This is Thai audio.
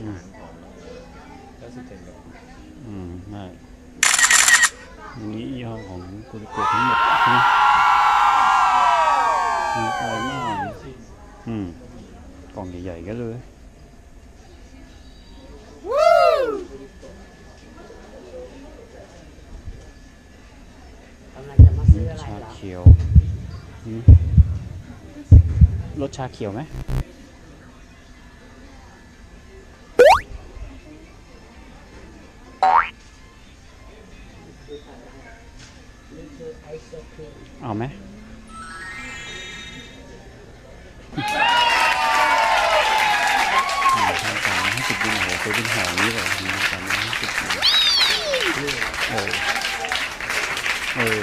ฐานของเก้าสิเซนกับอืมได้อันนี้ยี่ห้อของกุลิโกทั้งหมดใช่ไหมมีอะไรมากอืมกล่องใหญ่ๆก็เลยชาเขียวรสชาเขียวไหม คืออะไรนี่คือไอหมห้สิบกิโโอ้โหเยเป็นหอนี้เลยนะตอนนี้ห้สิบกิโโอ้เอ